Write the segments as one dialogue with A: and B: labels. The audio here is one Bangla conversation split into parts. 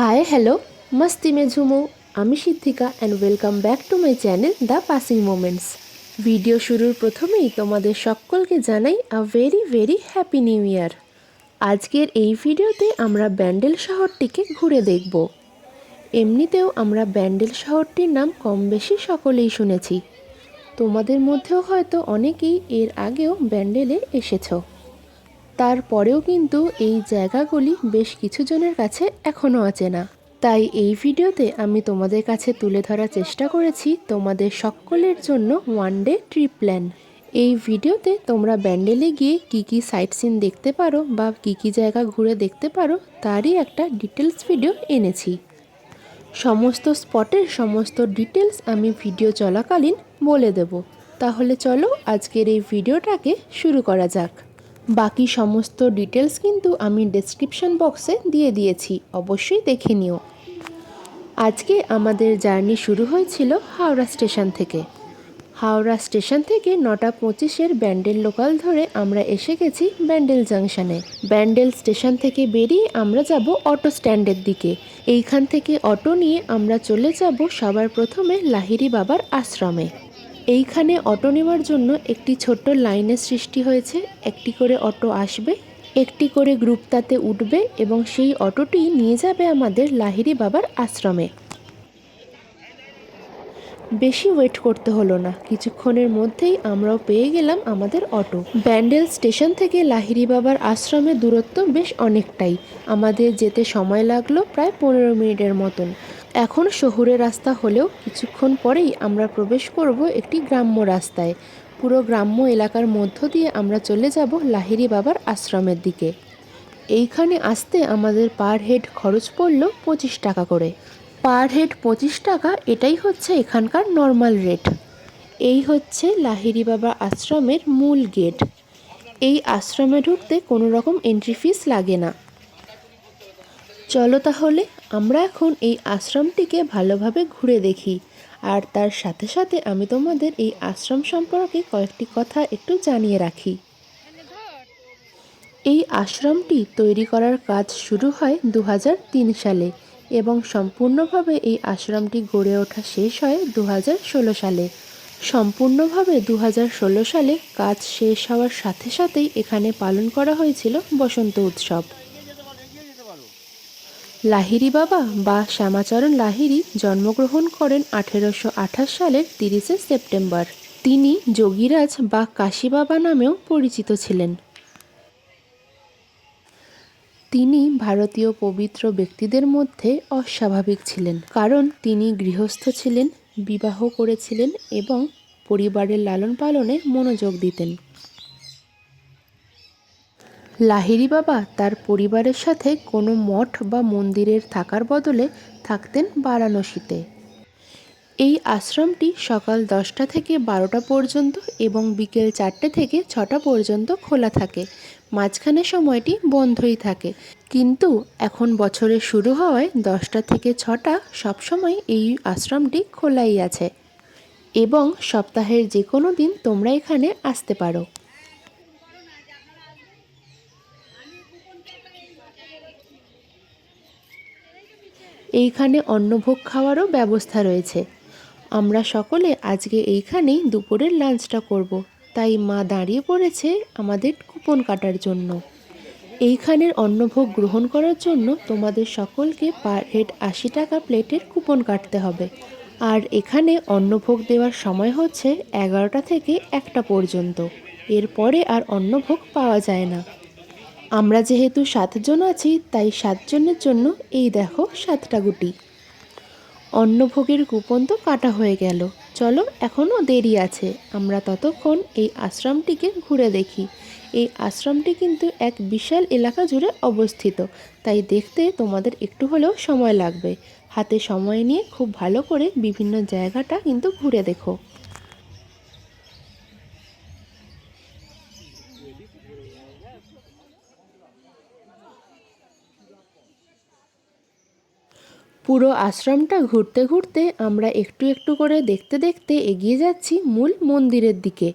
A: হাই হ্যালো মস্তি মে ঝুমু আমি Siddhika and welcome back to my channel the passing moments video শুরুর প্রথমেই তোমাদের সকলকে জানাই a very very happy new year আজকের এই ভিডিওতে আমরা ব্যান্ডেল শহরটিকে ঘুরে দেখব। এমনিতেও আমরা ব্যান্ডেল শহরটির নাম কম বেশি সকলেই শুনেছি। তোমাদের মধ্যেও হয়তো অনেকেই এর আগেও ব্যান্ডেলে এসেছ। তারপরেও কিন্তু এই জায়গাগুলি বেশ কিছু জনের কাছে এখনও অচেনা। তাই এই ভিডিওতে আমি তোমাদের কাছে তুলে ধরার চেষ্টা করেছি তোমাদের সকলের জন্য ওয়ান ডে ট্রিপ প্ল্যান এই ভিডিওতে তোমরা ব্যান্ডেলে গিয়ে কি কি সাইট সিন দেখতে পারো বা কি কি জায়গা ঘুরে দেখতে পারো, তারই একটা ডিটেলস ভিডিও এনেছি। সমস্ত স্পটের সমস্ত ডিটেলস আমি ভিডিও চলাকালীন বলে দেব। তাহলে চলো আজকের এই ভিডিওটাকে শুরু করা যাক। বাকি সমস্ত ডিটেলস কিন্তু আমি ডেসক্রিপশন বক্সে দিয়ে দিয়েছি, অবশ্যই দেখে নিও। আজকে আমাদের জার্নি শুরু হয়েছিল হাওড়া স্টেশন থেকে। হাওড়া স্টেশন থেকে নটা পঁচিশের ব্যান্ডেল লোকাল ধরে আমরা এসে গেছি ব্যান্ডেল জাংশনে ব্যান্ডেল স্টেশন থেকে বেরিয়ে আমরা যাব অটো স্ট্যান্ডের দিকে। এইখান থেকে অটো নিয়ে আমরা চলে যাব সবার প্রথমে লাহিরি বাবার আশ্রমে। এইখানে অটো নেওয়ার জন্য একটি ছোট্ট লাইনের সৃষ্টি হয়েছে। একটি করে অটো আসবে, একটি করে গ্রুপ তাতে উঠবে এবং সেই অটোটি নিয়ে যাবে আমাদের লাহিরি বাবার আশ্রমে। বেশি ওয়েট করতে হলো না। কিছুক্ষণের মধ্যেই আমরাও পেয়ে গেলাম আমাদের অটো। ব্যান্ডেল স্টেশন থেকে লাহিরি বাবার আশ্রমের দূরত্ব বেশ অনেকটাই। আমাদের যেতে সময় লাগল প্রায় পনেরো মিনিটের মতন। এখন শহুরে রাস্তা হলেও কিছুক্ষণ পরেই আমরা প্রবেশ করব একটি গ্রাম্য রাস্তায়। পুরো গ্রাম্য এলাকার মধ্য দিয়ে আমরা চলে যাব লাহিরি বাবার আশ্রমের দিকে। এইখানে আসতে আমাদের পার হেড খরচ পড়ল পঁচিশ টাকা করে। পার হেড পঁচিশ টাকা, এটাই হচ্ছে এখানকার নর্মাল রেট। এই হচ্ছে লাহিরি বাবা আশ্রমের মূল গেট। এই আশ্রমে ঢুকতে কোনো রকম এন্ট্রি ফিস লাগে না। চলো তাহলে আমরা এখন এই আশ্রমটিকে ভালোভাবে ঘুরে দেখি। আর তার সাথে সাথে আমি তোমাদের এই আশ্রম সম্পর্কে কয়েকটি কথা একটু জানিয়ে রাখি। এই আশ্রমটি তৈরি করার কাজ শুরু হয় দু হাজার তিন সালে এবং সম্পূর্ণভাবে এই আশ্রমটি গড়ে ওঠা শেষ হয় দু হাজার ষোলো সালে। সম্পূর্ণভাবে দু হাজার ষোলো সালে কাজ শেষ হওয়ার সাথে সাথেই এখানে পালন করা হয়েছিল বসন্ত উৎসব। লাহিরি বাবা বা শ্যামাচরণ লাহিরি জন্মগ্রহণ করেন আঠেরোশো আঠাশ সালের তিরিশে সেপ্টেম্বর। তিনি যোগীরাজ বা কাশী বাবা নামেও পরিচিত ছিলেন। তিনি ভারতীয় পবিত্র ব্যক্তিদের মধ্যে অস্বাভাবিক ছিলেন, কারণ তিনি গৃহস্থ ছিলেন, বিবাহ করেছিলেন এবং পরিবারের লালন পালনে মনোযোগ দিতেন। লাহিরি বাবা তার পরিবারের সাথে কোনো মঠ বা মন্দিরের থাকার বদলে থাকতেন বারাণসীতে। এই আশ্রমটি সকাল দশটা থেকে বারোটা পর্যন্ত এবং বিকেল চারটে থেকে ছটা পর্যন্ত খোলা থাকে। মাঝখানে সময়টি বন্ধই থাকে। কিন্তু এখন বছরের শুরু হওয়ায় দশটা থেকে ছটা সবসময় এই আশ্রমটি খোলাই আছে। এবং সপ্তাহের যে কোনো দিন তোমরা এখানে আসতে পারো। এইখানে অন্নভোগ খাওয়ারও ব্যবস্থা রয়েছে। আমরা সকলে আজকে এইখানেই দুপুরের লাঞ্চটা করব। তাই মা দাঁড়িয়ে পড়েছে আমাদের কুপন কাটার জন্য। এইখানের অন্নভোগ গ্রহণ করার জন্য তোমাদের সকলকে পার হেড আশি টাকা প্লেটের কুপন কাটতে হবে। আর এখানে অন্নভোগ দেওয়ার সময় হচ্ছে এগারোটা থেকে একটা পর্যন্ত। এরপরে আর অন্নভোগ পাওয়া যায় না। আমরা যেহেতু সাতজন আছি, তাই সাতজনের জন্য এই দেখো সাতটা গুটি। অন্নভোগের কুপন তো কাটা হয়ে গেল। চলো, এখনও দেরি আছে। আমরা ততক্ষণ এই আশ্রমটিকে ঘুরে দেখি। এই আশ্রমটি কিন্তু এক বিশাল এলাকা জুড়ে অবস্থিত। তাই দেখতে তোমাদের একটু হলেও সময় লাগবে। হাতে সময় নিয়ে খুব ভালো করে বিভিন্ন জায়গাটা কিন্তু ঘুরে দেখো। পুরো আশ্রমটা ঘুরতে ঘুরতে আমরা একটু একটু করে দেখতে দেখতে এগিয়ে যাচ্ছি মূল মন্দিরের দিকে।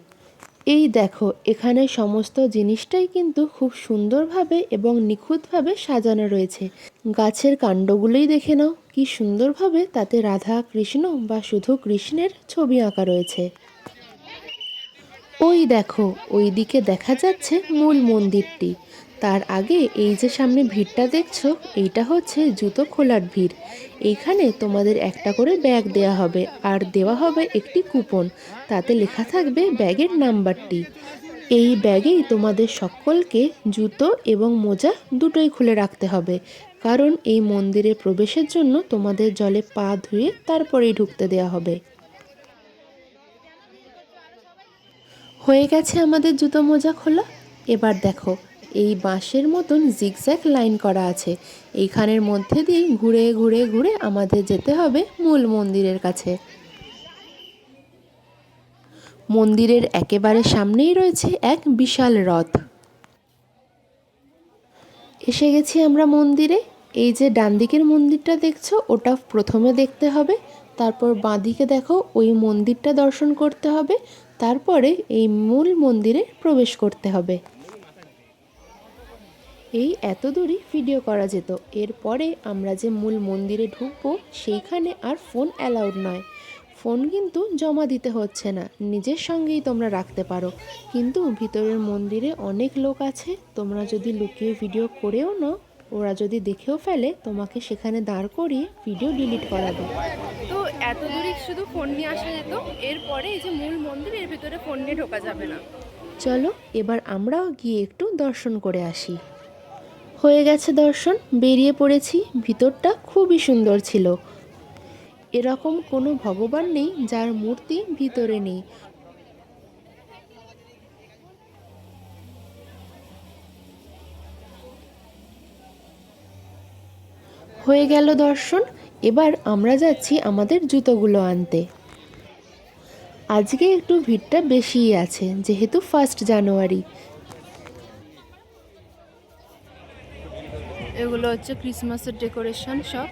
A: এই দেখো, এখানে সমস্ত জিনিসটাই কিন্তু খুব সুন্দরভাবে এবং নিখুঁতভাবে সাজানো রয়েছে। গাছের কাণ্ডগুলোই দেখে নাও, কি সুন্দরভাবে তাতে রাধা কৃষ্ণ বা শুধু কৃষ্ণের ছবি আঁকা রয়েছে। ওই দেখো ওই দিকে দেখা যাচ্ছে মূল মন্দিরটি। তার আগে এই যে সামনে ভিড়টা দেখছ, এইটা হচ্ছে জুতো খোলার ভিড়। এইখানে তোমাদের একটা করে ব্যাগ দেয়া হবে, আর দেওয়া হবে একটি কুপন। তাতে লেখা থাকবে ব্যাগের নাম্বারটি। এই ব্যাগেই তোমাদের সকলকে জুতো এবং মোজা দুটোই খুলে রাখতে হবে। কারণ এই মন্দিরে প্রবেশের জন্য তোমাদের জলে পা ধুয়ে তারপরেই ঢুকতে দেওয়া হবে। হয়ে গেছে আমাদের জুতো মোজা খোলা। এবার দেখো এই বাঁশের মতন জিগজ্যাগ লাইন করা আছে। এইখানের মধ্যে দিয়ে ঘুরে ঘুরে ঘুরে আমাদের যেতে হবে মূল মন্দিরের কাছে। মন্দিরের একেবারে সামনেই রয়েছে এক বিশাল রথ। এসে গেছি আমরা মন্দিরে। এই যে ডান দিকের মন্দিরটা দেখছ, ওটা প্রথমে দেখতে হবে। তারপর বাঁদিকে দেখো, ওই মন্দিরটা দর্শন করতে হবে। তারপরে এই মূল মন্দিরে প্রবেশ করতে হবে। এই এত দূরই ভিডিও করা যেত। এরপরে আমরা যে মূল মন্দিরে ঢুকবো সেইখানে আর ফোন অ্যালাউড নয়। ফোন কিন্তু জমা দিতে হচ্ছে না নিজের সঙ্গেই তোমরা রাখতে পারো। কিন্তু ভিতরের মন্দিরে অনেক লোক আছে তোমরা যদি লুকিয়ে ভিডিও করেও নাও ওরা যদি দেখেও ফেলে তোমাকে সেখানে দাঁড় করিয়ে ভিডিও ডিলিট করাবে।
B: তো এত দূরে শুধু ফোন নিয়ে আসা যেত এরপরে এই যে মূল মন্দির এর ভিতরে ফোন নিয়ে ঢোকা যাবে না।
A: চলো এবার আমরাও গিয়ে একটু দর্শন করে আসি। হয়ে গেছে দর্শন, বেরিয়ে পড়েছি, ভিতরটা খুবই সুন্দর ছিল। এরকম কোনো ভগবান নেই যার মূর্তি ভিতরে নেই। হয়ে গেল দর্শন, এবার আমরা যাচ্ছি আমাদের জুতোগুলো আনতে। আজকে একটু ভিড়টা বেশিই আছে, যেহেতু ফার্স্ট জানুয়ারি
B: এগুলো হচ্ছে ক্রিসমাসের ডেকোরেশন সব।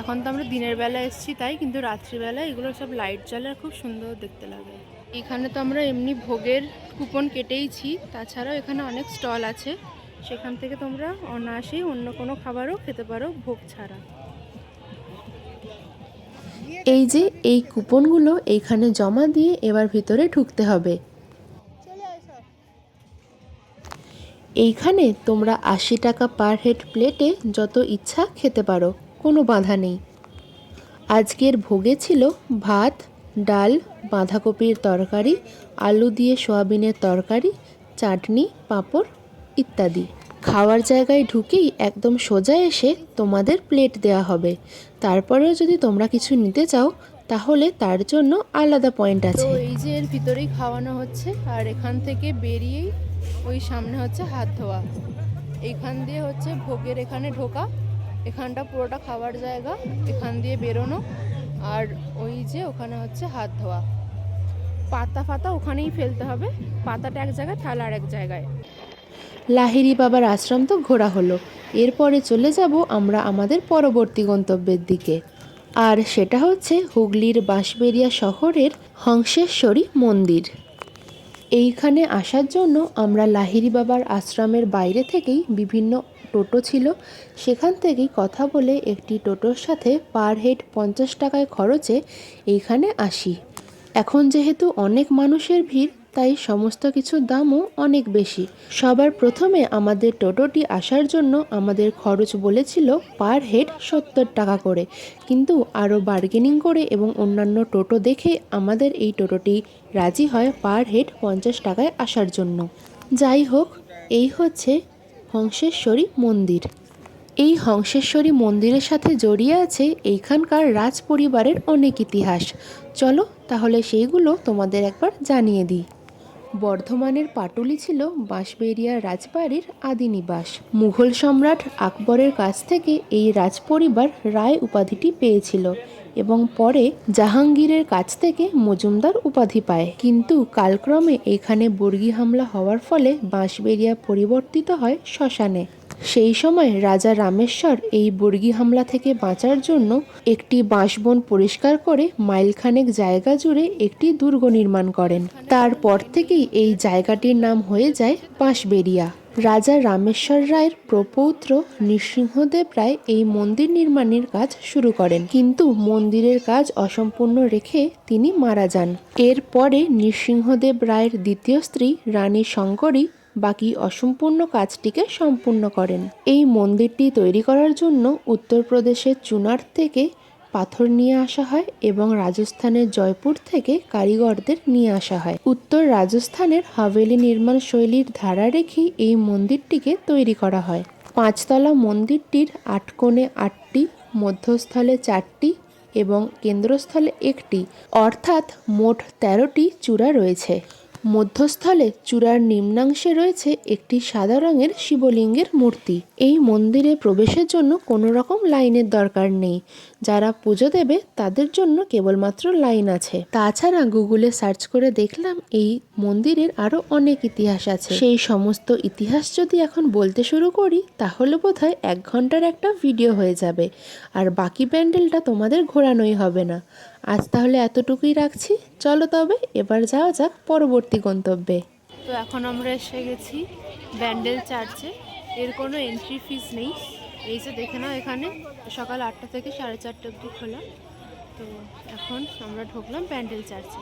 B: এখন তো আমরা দিনের বেলা এসেছি তাই, কিন্তু রাত্রিবেলা এগুলো সব লাইট জ্বলে আর খুব সুন্দর দেখতে লাগে। এখানে তো আমরা এমনি ভোগের কুপন কেটেইছি, তাছাড়াও এখানে অনেক স্টল আছে। সেখান থেকে তোমরা অনায়াসেই অন্য কোনো খাবারও খেতে পারো ভোগ ছাড়া।
A: এই যে এই কুপনগুলো এইখানে জমা দিয়ে এবার ভিতরে ঢুকতে হবে। এইখানে তোমরা আশি টাকা পার হেড প্লেটে যত ইচ্ছা খেতে পারো, কোনো বাধা নেই। আজকের ভোগে ছিল ভাত, ডাল, বাঁধাকপির তরকারি, আলু দিয়ে সোয়াবিনের তরকারি, চাটনি, পাঁপড় ইত্যাদি। খাওয়ার জায়গায় ঢুকেই একদম সোজা এসে তোমাদের প্লেট দেওয়া হবে। তারপরেও যদি তোমরা কিছু নিতে চাও তাহলে তার জন্য আলাদা পয়েন্ট আছে।
B: এই যে এর ভিতরেই খাওয়ানো হচ্ছে আর এখান থেকে বেরিয়েই ওই সামনে হচ্ছে হাত ধোয়া। এইখান দিয়ে হচ্ছে ভোগের এখানে ঢোকা। এখানটা পুরোটা খাওয়ার জায়গা এখান দিয়ে বেরোনো আর ওই যে ওখানে হচ্ছে হাত ধোয়া। পাতা ফাতা ওখানেই ফেলতে হবে পাতাটা এক জায়গায় থালা আর এক জায়গায়।
A: লাহিরি বাবার আশ্রম তো ঘোরা হলো। এরপরে চলে যাব আমরা আমাদের পরবর্তী গন্তব্যের দিকে। আর সেটা হচ্ছে হুগলির বাঁশবেরিয়া শহরের হংসেশ্বরী মন্দির। এইখানে আসার জন্য আমরা লাহিরি বাবার আশ্রমের বাইরে থেকেই বিভিন্ন টোটো ছিল। সেখান থেকেই কথা বলে একটি টোটোর সাথে পার হেড পঞ্চাশ টাকায় খরচে এইখানে আসি। এখন যেহেতু অনেক মানুষের ভিড় তাই সমস্ত কিছুর দামও অনেক বেশি। সবার প্রথমে আমাদের টোটোটি আসার জন্য আমাদের খরচ বলেছিল পার হেড সত্তর টাকা করে। কিন্তু আরও বার্গেনিং করে এবং অন্যান্য টোটো দেখে আমাদের এই টোটোটি রাজি হয় পার হেড পঞ্চাশ টাকায় আসার জন্য। যাই হোক, এই হচ্ছে হংসেশ্বরী মন্দির। এই হংসেশ্বরী মন্দিরের সাথে জড়িয়ে আছে এইখানকার রাজ পরিবারের অনেক ইতিহাস। চলো তাহলে সেইগুলো তোমাদের একবার জানিয়ে দিই। বর্ধমানের পাটুলি ছিল বাঁশবেরিয়ার রাজবাড়ির আদি নিবাস। মুঘল সম্রাট আকবরের কাছ থেকে এই রাজপরিবার রায় উপাধিটি পেয়েছিল এবং পরে জাহাঙ্গীরের কাছ থেকে মজুমদার উপাধি পায়। কিন্তু কালক্রমে এখানে বর্গী হামলা হওয়ার ফলে বাঁশবেরিয়া পরিবর্তিত হয় শ্মশানে। সেই সময় রাজা রামেশ্বর এই বর্গী হামলা থেকে বাঁচার জন্য একটি বাঁশবন পরিষ্কার করে মাইলখানেক জায়গা জুড়ে একটি দুর্গ নির্মাণ করেন। তারপর থেকেই এই জায়গাটির নাম হয়ে যায় বাঁশবেরিয়া রাজা রামেশ্বর রায়ের প্রপৌত্র নৃসিংহদেব রায় এই মন্দির নির্মাণের কাজ শুরু করেন। কিন্তু মন্দিরের কাজ অসম্পূর্ণ রেখে তিনি মারা যান। এরপরে নৃসিংহদেব রায়ের দ্বিতীয় স্ত্রী রানী শঙ্করী বাকি অসম্পূর্ণ কাজটিকে সম্পূর্ণ করেন। এই মন্দিরটি তৈরি করার জন্য উত্তরপ্রদেশের চুনার থেকে পাথর নিয়ে আসা হয় এবং রাজস্থানের জয়পুর থেকে কারিগরদের নিয়ে আসা হয়। উত্তর রাজস্থানের হাভেলি নির্মাণ শৈলীর ধারা রেখেই এই মন্দিরটিকে তৈরি করা হয়। পাঁচতলা মন্দিরটির আট কোণে আটটি, মধ্যস্থলে চারটি এবং কেন্দ্রস্থলে একটি, অর্থাৎ মোট তেরোটি চূড়া রয়েছে। মধ্যস্থলে চূড়ার নিম্নাংশে রয়েছে একটি সাদা রঙের শিবলিঙ্গের মূর্তি। এই মন্দিরে প্রবেশের জন্য কোনো রকম লাইনের দরকার নেই। যারা পুজো দেবে তাদের জন্য কেবলমাত্র লাইন আছে। তাছাড়া গুগলে সার্চ করে দেখলাম এই মন্দিরের আরও অনেক ইতিহাস আছে। সেই সমস্ত ইতিহাস যদি এখন বলতে শুরু করি, তাহলে বোধহয় এক ঘণ্টার একটা ভিডিও হয়ে যাবে। আর বাকি প্যান্ডেলটা তোমাদের ঘোরানোই হবে না। আজ তাহলে এতটুকুই রাখছি। চলো তবে, এবার যাওয়া যাক পরবর্তী গন্তব্যে।
B: তো এখন আমরা এসে গেছি ব্যান্ডেল চার্চে। এর কোনো এন্ট্রি ফিস নেই। এই যে দেখে নাও এখানে, সকাল আটটা থেকে সাড়ে চারটে অবধি খোলা। তো এখন আমরা ঢুকলাম প্যান্ডেল চার্চে।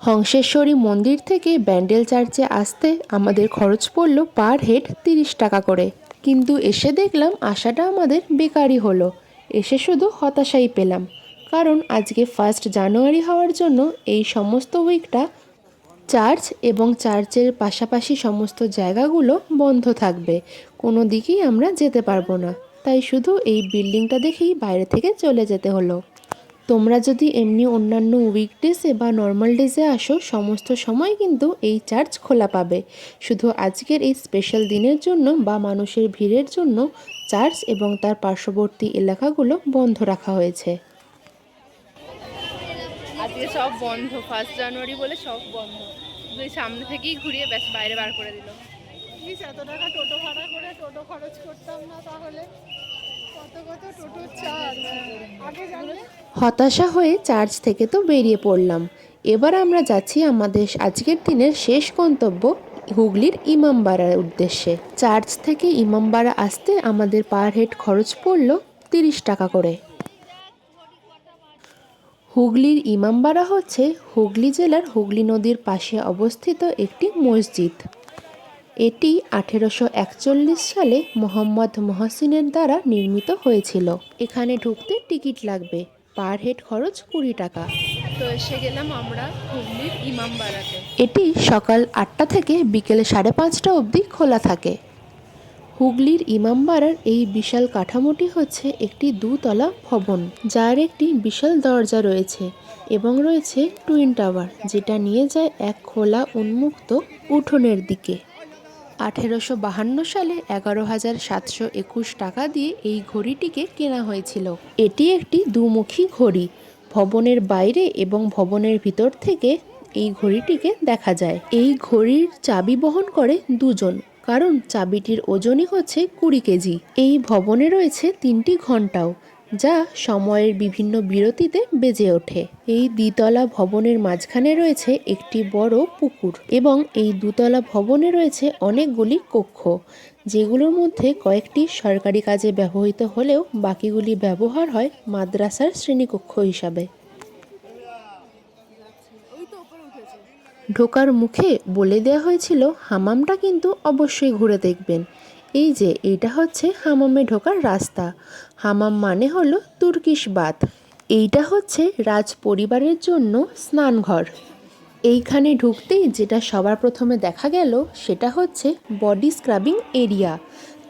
A: হংসেশ্বরী মন্দির থেকে ব্যান্ডেল চার্চে আসতে আমাদের খরচ পড়ল পার হেড তিরিশ টাকা করে। কিন্তু এসে দেখলাম আশাটা আমাদের বেকারই হলো। এসে শুধু হতাশাই পেলাম। কারণ আজকে ফার্স্ট জানুয়ারি হওয়ার জন্য এই সমস্ত উইকটা চার্চ এবং চার্চের পাশাপাশি সমস্ত জায়গাগুলো বন্ধ থাকবে। কোনো দিকেই আমরা যেতে পারব না। তাই শুধু এই বিল্ডিংটা দেখেই বাইরে থেকে চলে যেতে হলো। তোমরা যদি এমনি অন্যান্য উইকডেসে বা নর্মাল ডেজে আসো, সমস্ত সময় কিন্তু এই চার্চ খোলা পাবে। শুধু আজকের এই স্পেশাল দিনের জন্য বা মানুষের ভিড়ের জন্য চার্চ এবং তার পার্শ্ববর্তী এলাকাগুলো বন্ধ রাখা হয়েছে।
B: আজকে সব বন্ধ ফার্স্ট জানুয়ারি বলে সব বন্ধ। সামনে থেকেই ঘুরিয়ে ব্যাস বাইরে বার করে দিল।
C: প্লিজ এত টাকা টোটো ভাড়া করে টোটো খরচ করতাম না তাহলে। চার্জ
A: হতাশা হয়ে চার্চ থেকে তো বেরিয়ে পড়লাম। এবার আমরা যাচ্ছি আমাদের আজকের দিনের শেষ গন্তব্য হুগলির ইমামবাড়ার উদ্দেশ্যে। চার্চ থেকে ইমামবাড়া আসতে আমাদের পার হেড খরচ পড়ল তিরিশ টাকা করে। হুগলির ইমামবাড়া হচ্ছে হুগলি জেলার হুগলি নদীর পাশে অবস্থিত একটি মসজিদ। এটি আঠেরোশো একচল্লিশ সালে মোহাম্মদ মহসিনের দ্বারা নির্মিত হয়েছিল। এখানে ঢুকতে টিকিট লাগবে। পার হেড খরচ কুড়ি টাকা।
B: তো এসে গেলাম আমরা হুগলির ইমামবাড়াতে।
A: এটি সকাল আটটা থেকে বিকেল সাড়ে পাঁচটা অবধি খোলা থাকে। হুগলির ইমামবাড়ার এই বিশাল কাঠামোটি হচ্ছে একটি দুতলা ভবন যার একটি বিশাল দরজা রয়েছে এবং রয়েছে টুইন টাওয়ার যেটা নিয়ে যায় এক খোলা উন্মুক্ত উঠোনের দিকে। আঠেরোশো বাহান্ন সালে এগারো হাজার সাতশো একুশ টাকা দিয়ে এই ঘড়িটিকে কেনা হয়েছিল। এটি একটি দুমুখী ঘড়ি। ভবনের বাইরে এবং ভবনের ভিতর থেকে এই ঘড়িটিকে দেখা যায়। এই ঘড়ির চাবি বহন করে দুজন, কারণ চাবিটির ওজনই হচ্ছে কুড়ি কেজি। এই ভবনে রয়েছে তিনটি ঘন্টাও যা সময়ের বিভিন্ন বিরতিতে বেজে ওঠে। এই দ্বিতলা ভবনের মাঝখানে রয়েছে একটি বড় পুকুর এবং এই দুতলা ভবনে রয়েছে অনেকগুলি কক্ষ, যেগুলোর মধ্যে কয়েকটি সরকারি কাজে ব্যবহৃত হলেও বাকিগুলি ব্যবহার হয় মাদ্রাসার শ্রেণীকক্ষ হিসাবে। ঢোকার মুখে বলে দেওয়া হয়েছিল, হামামটা কিন্তু অবশ্যই ঘুরে দেখবেন। এই যে এইটা হচ্ছে হামামে ঢোকার রাস্তা। হামাম মানে হলো তুর্কিশ বাথ এইটা হচ্ছে রাজ পরিবারের জন্য স্নানঘর। এইখানে ঢুকতেই যেটা সবার প্রথমে দেখা গেল, সেটা হচ্ছে বডি স্ক্রাবিং এরিয়া।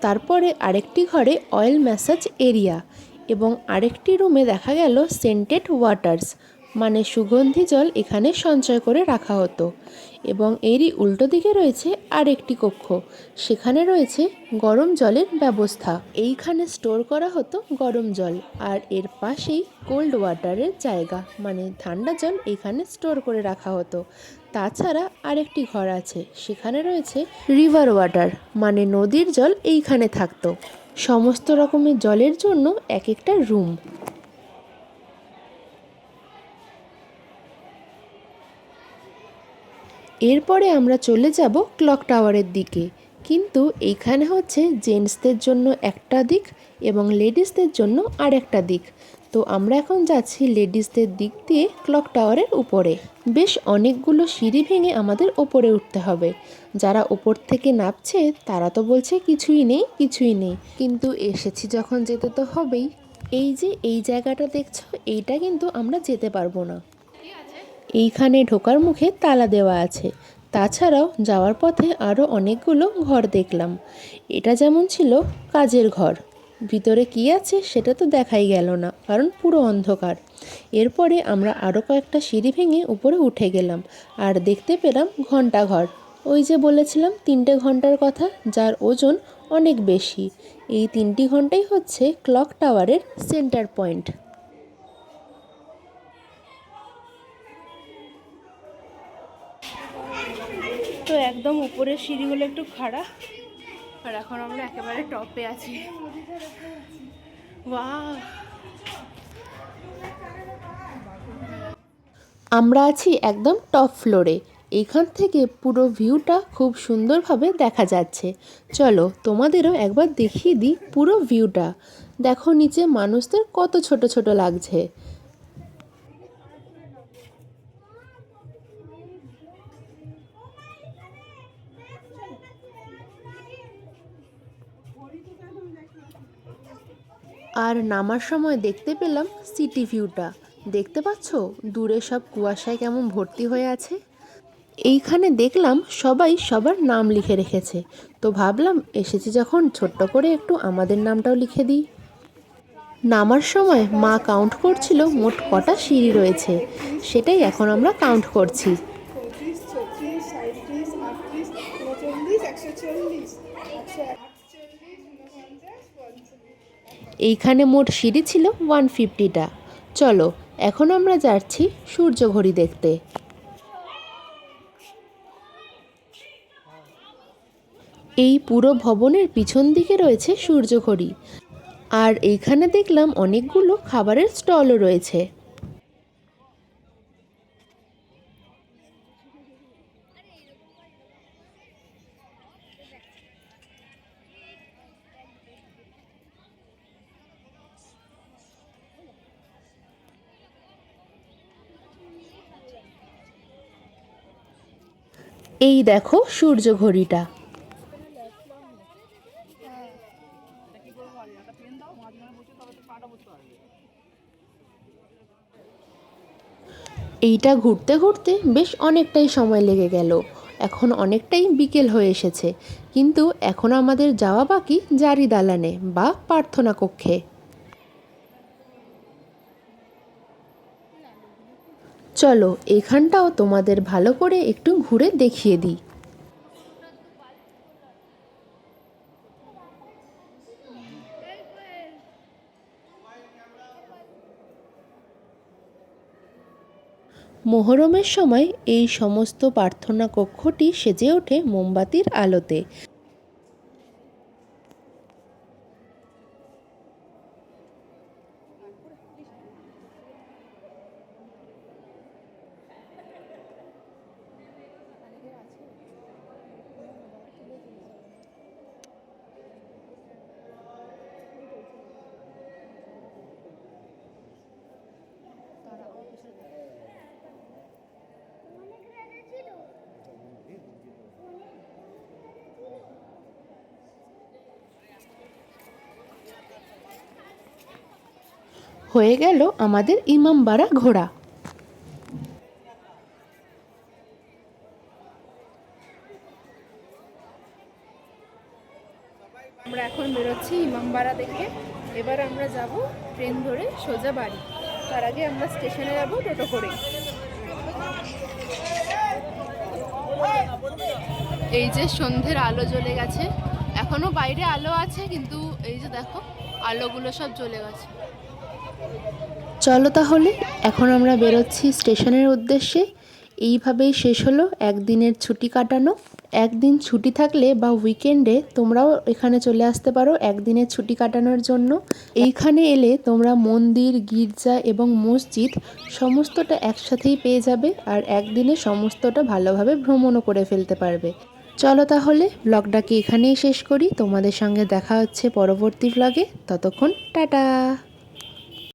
A: তারপরে আরেকটি ঘরে অয়েল ম্যাসাজ এরিয়া এবং আরেকটি রুমে দেখা গেল সেন্টেড ওয়াটার্স। মানে সুগন্ধি জল এখানে সঞ্চয় করে রাখা হতো। এবং এরই উল্টো দিকে রয়েছে আরেকটি কক্ষ। সেখানে রয়েছে গরম জলের ব্যবস্থা। এইখানে স্টোর করা হতো গরম জল। আর এর পাশেই কোল্ড ওয়াটারের জায়গা। মানে ঠান্ডা জল এখানে স্টোর করে রাখা হতো। তাছাড়া আরেকটি ঘর আছে। সেখানে রয়েছে রিভার ওয়াটার। মানে নদীর জল এইখানে থাকতো। সমস্ত রকমের জলের জন্য এক একটা রুম। এরপরে আমরা চলে যাব ক্লক টাওয়ারের দিকে। কিন্তু এইখানে হচ্ছে জেন্টসদের জন্য একটা দিক এবং লেডিসদের জন্য আর একটা দিক। তো আমরা এখন যাচ্ছি লেডিসদের দিক দিয়ে ক্লক টাওয়ারের উপরে। বেশ অনেকগুলো সিঁড়ি ভেঙে আমাদের ওপরে উঠতে হবে। যারা ওপর থেকে নামছে, তারা তো বলছে কিছুই নেই কিছুই নেই। কিন্তু এসেছি যখন যেতে তো হবেই। এই যে এই জায়গাটা দেখছ, এইটা কিন্তু আমরা যেতে পারব না। এইখানে ঢোকার মুখে তালা দেওয়া আছে। তাছাড়াও যাওয়ার পথে আরও অনেকগুলো ঘর দেখলাম। এটা যেমন ছিল কাজের ঘর। ভিতরে কি আছে সেটা তো দেখাই গেল না, কারণ পুরো অন্ধকার। এরপরে আমরা আরও কয়েকটা সিঁড়ি ভেঙে উপরে উঠে গেলাম আর দেখতে পেলাম ঘণ্টা ঘর। ওই যে বলেছিলাম, তিনটে ঘণ্টার কথা, যার ওজন অনেক বেশি। এই তিনটি ঘন্টাই হচ্ছে ক্লক টাওয়ারের সেন্টার পয়েন্ট।
B: তো একদম উপরের সিঁড়িগুলো একটু খাড়া। আর এখন আমরা একেবারে টপে আছি। বাহ
A: আমরা আছি একদম টপ ফ্লোরে। এইখান থেকে পুরো ভিউটা খুব সুন্দরভাবে দেখা যাচ্ছে। চলো তোমাদেরও একবার দেখিয়ে দিই পুরো ভিউটা। দেখো নিচে মানুষদের কত ছোট ছোট লাগছে। আর নামার সময় দেখতে পেলাম সিটি ভিউটা। দেখতে পাচ্ছ? দূরে সব কুয়াশায় কেমন ভর্তি হয়ে আছে। এইখানে দেখলাম সবাই সবার নাম লিখে রেখেছে। তো ভাবলাম এসেছি যখন ছোট্ট করে একটু আমাদের নামটাও লিখে দিই। নামার সময় মা কাউন্ট করছিল মোট কটা সিঁড়ি রয়েছে। সেটাই এখন আমরা কাউন্ট করছি।
C: একশো
A: এইখানে মোট সিঁড়ি ছিল ওয়ান ফিফটিটা। চলো, এখন আমরা যাচ্ছি সূর্য ঘড়ি দেখতে। এই পুরো ভবনের পিছন দিকে রয়েছে সূর্য ঘড়ি আর এইখানে দেখলাম অনেকগুলো খাবারের স্টলও রয়েছে। এই দেখো সূর্য ঘড়িটা। এইটা ঘুরতে ঘুরতে বেশ অনেকটাই সময় লেগে গেল। এখন অনেকটাই বিকেল হয়ে এসেছে। কিন্তু এখন আমাদের যাওয়া বাকি জারি দালানে বা প্রার্থনা কক্ষে। চলো, এখানটাও তোমাদের ভালো করে একটু ঘুরে দেখিয়ে দিই। মোহরমের সময় এই সমস্ত প্রার্থনা কক্ষটি সেজে ওঠে মোমবাতির আলোতে। হয়ে গেল আমাদের ইমামবাড়া ঘোরা
B: আমরা এখন বেরোচ্ছি ইমামবাড়া থেকে এবার আমরা যাব ট্রেন ধরে সোজা বাড়ি। তার আগে আমরা স্টেশনে যাব টোটো করে। এই যে সন্ধ্যের আলো জ্বলে গেছে। এখনও বাইরে আলো আছে, কিন্তু এই যে দেখো, আলোগুলো সব জ্বলে গেছে।
A: চলো তাহলে, এখন আমরা বেরোচ্ছি স্টেশনের উদ্দেশ্যে। এইভাবেই শেষ হলো একদিনের ছুটি কাটানো। একদিন ছুটি থাকলে বা উইকেন্ডে তোমরাও এখানে চলে আসতে পারো একদিনের ছুটি কাটানোর জন্য। এইখানে এলে তোমরা মন্দির, গির্জা এবং মসজিদ সমস্তটা একসাথেই পেয়ে যাবে আর একদিনে সমস্তটা ভালোভাবে ভ্রমণও করে ফেলতে পারবে। চলো তাহলে ব্লগটাকে এখানেই শেষ করি। তোমাদের সঙ্গে দেখা হচ্ছে পরবর্তী ব্লগে। ততক্ষণ টাটা!